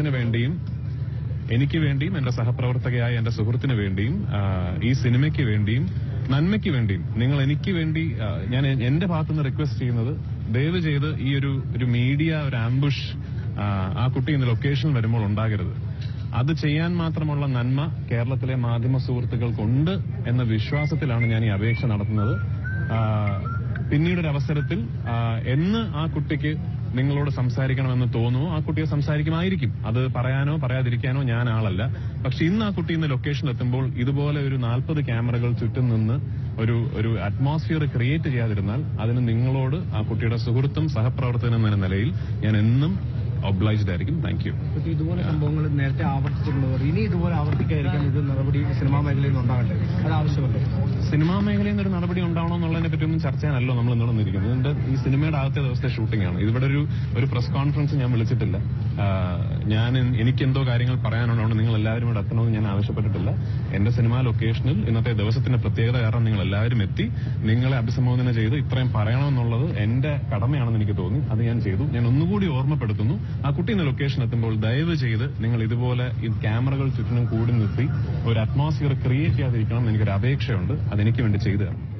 അദ്ദേഹത്തിന് വേണ്ടിയും എനിക്ക് വേണ്ടിയും എന്റെ സഹപ്രവർത്തകയായ എന്റെ സുഹൃത്തിന് വേണ്ടിയും ഈ സിനിമയ്ക്ക് വേണ്ടിയും നന്മയ്ക്ക് വേണ്ടിയും നിങ്ങൾ എനിക്ക് വേണ്ടി ഞാൻ എന്റെ ഭാഗത്തുനിന്ന് റിക്വസ്റ്റ് ചെയ്യുന്നത് ദയവ് ചെയ്ത് ഈ ഒരു ഒരു മീഡിയ ഒരു ആംബുഷ് ആ കുട്ടി ഇന്ന് ലൊക്കേഷൻ വരുമ്പോൾ ഉണ്ടാകരുത്. അത് ചെയ്യാൻ മാത്രമുള്ള നന്മ കേരളത്തിലെ മാധ്യമ സുഹൃത്തുക്കൾക്കുണ്ട് എന്ന വിശ്വാസത്തിലാണ് ഞാൻ ഈ അപേക്ഷ നടത്തുന്നത്. പിന്നീടൊരവസരത്തിൽ എന്ന് ആ കുട്ടിക്ക് നിങ്ങളോട് സംസാരിക്കണമെന്ന് തോന്നുമോ ആ കുട്ടിയെ സംസാരിക്കുമായിരിക്കും. അത് പറയാനോ പറയാതിരിക്കാനോ ഞാൻ ആളല്ല. പക്ഷെ ഇന്ന് ആ കുട്ടി ഇന്ന് ലൊക്കേഷനിൽ എത്തുമ്പോൾ ഇതുപോലെ ഒരു നാൽപ്പത് ക്യാമറകൾ ചുറ്റും നിന്ന് ഒരു ഒരു അറ്റ്മോസ്ഫിയർ ക്രിയേറ്റ് ചെയ്യാതിരുന്നാൽ അതിന് നിങ്ങളോട് ആ കുട്ടിയുടെ സുഹൃത്തും സഹപ്രവർത്തകനും എന്ന നിലയിൽ ഞാൻ എന്നും ഒബ്ലൈസ്ഡ് ആയിരിക്കും. താങ്ക് യു ഇതുപോലെ സംഭവങ്ങൾ നേരത്തെ ആവർത്തിച്ചിട്ടുള്ളവർ ഇനി ഇതുപോലെ ആവർത്തിക്കായിരിക്കാം ഇത് നടപടി സിനിമാ മേഖലയിൽ നിന്ന് ഉണ്ടാകട്ടെ അത് ആവശ്യമല്ലേ സിനിമാ മേഖലയിൽ നിന്ന് ഒരു നടപടി ഒന്നും ചർച്ച ചെയ്യാനല്ലോ നമ്മൾ ഇന്നോട് വന്നിരിക്കുന്നത്. ഇതിന്റെ ഈ സിനിമയുടെ ആദ്യത്തെ ദിവസത്തെ ഷൂട്ടിംഗ് ആണ്. ഇവിടെ ഒരു ഒരു പ്രസ് കോൺഫറൻസ് ഞാൻ വിളിച്ചിട്ടില്ല. ഞാൻ എനിക്ക് എന്തോ കാര്യങ്ങൾ പറയാനുള്ളതുകൊണ്ട് നിങ്ങൾ എല്ലാവരും ഇവിടെ എത്തണമെന്ന് ഞാൻ ആവശ്യപ്പെട്ടിട്ടില്ല. എന്റെ സിനിമാ ലൊക്കേഷനിൽ ഇന്നത്തെ ദിവസത്തിന്റെ പ്രത്യേകത കാരണം നിങ്ങൾ എല്ലാവരും എത്തി. നിങ്ങളെ അഭിസംബോധന ചെയ്ത് ഇത്രയും പറയണമെന്നുള്ളത് എന്റെ കടമയാണെന്ന് എനിക്ക് തോന്നി. അത് ഞാൻ ചെയ്തു. ഞാൻ ഒന്നുകൂടി ഓർമ്മപ്പെടുത്തുന്നു. ആ കുട്ടി ഇന്ന് ലൊക്കേഷൻ എത്തുമ്പോൾ ദയവ് ചെയ്ത് നിങ്ങൾ ഇതുപോലെ ഈ ക്യാമറകൾ ചുറ്റിനും കൂടി നിർത്തി ഒരു അറ്റ്മോസ്ഫിയർ ക്രിയേറ്റ് ചെയ്യാതിരിക്കണം എനിക്കൊരു അപേക്ഷയുണ്ട്. അതെനിക്ക് വേണ്ടി ചെയ്തു തരണം.